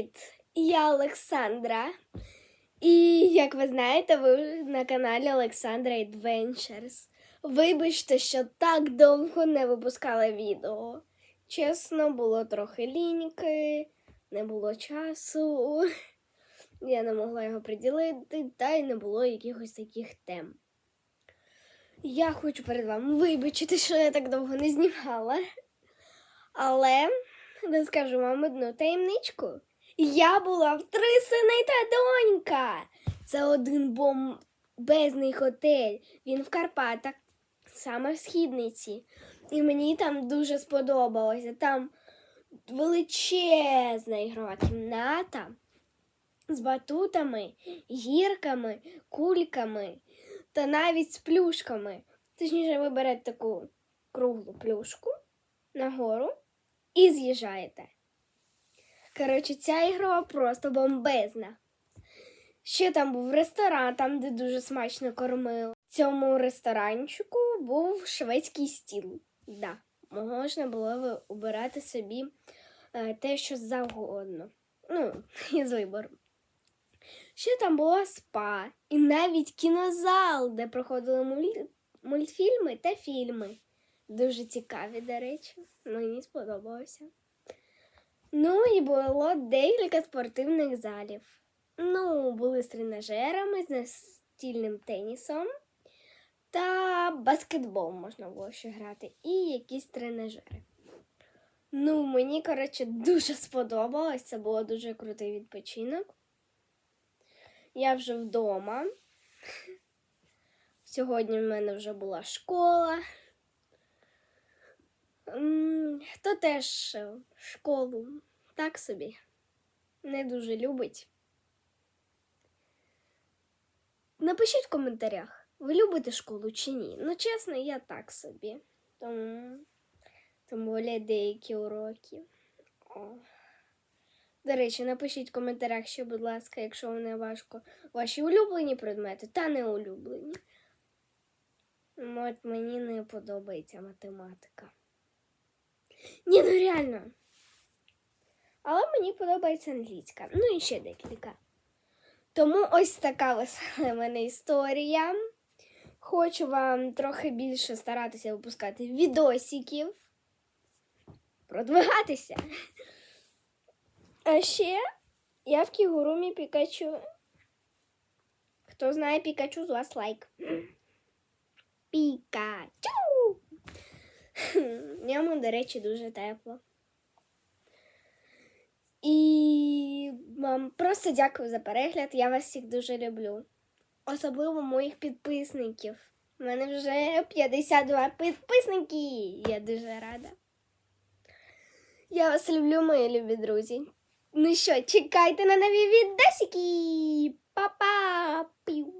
Привіт! Я Олександра. І як ви знаєте, ви на каналі Олександра Adventures. Вибачте, що так довго не випускала відео. Чесно, було трохи ліньки, не було часу. Я не могла його приділити, та й не було якихось таких тем. Я хочу перед вами вибачити, що я так довго не знімала. Але розкажу вам одну таємничку. Я була в три сини та донька. Це один бомбезний готель. Він в Карпатах, саме в східниці. І мені там дуже сподобалося. Там величезна ігрова кімната з батутами, гірками, кульками та навіть з плюшками. Точніше, ви берете таку круглу плюшку нагору і з'їжджаєте. Коротше, ця ігрова просто бомбезна. Ще там був ресторан, там, де дуже смачно кормили. Цьому ресторанчику був шведський стіл. Да, можна було обирати собі е, те, що завгодно. Ну, із вибором. Ще там була спа і навіть кінозал, де проходили муль- мультфільми та фільми. Дуже цікаві, до речі, мені сподобалося. Ну і було декілька спортивних залів. Ну, були з тренажерами, з настільним тенісом та баскетбол можна було ще грати, і якісь тренажери. Ну, мені, коротше, дуже сподобалось. Це було дуже крутий відпочинок. Я вже вдома. Сьогодні в мене вже була школа. Хто теж е, школу так собі не дуже любить. Напишіть в коментарях, ви любите школу чи ні. Ну, чесно, я так собі. Тому, тому волі деякі уроки. О. До речі, напишіть в коментарях ще, будь ласка, якщо не важко, ваші улюблені предмети та не улюблені. От мені не подобається математика. Ні, ну реально. Але мені подобається англійська. Ну і ще декілька. Тому ось така весела мене історія. Хочу вам трохи більше старатися випускати відосиків. Продвигатися. А ще я в кігурумі Пікачу. Хто знає Пікачу, з вас лайк. Пікачу! В ньому, до речі, дуже тепло. І вам просто дякую за перегляд. Я вас всіх дуже люблю. Особливо моїх підписників. У мене вже 52 підписники. Я дуже рада. Я вас люблю, мої любі друзі. Ну що, чекайте на нові відосики. Па-па! Пів.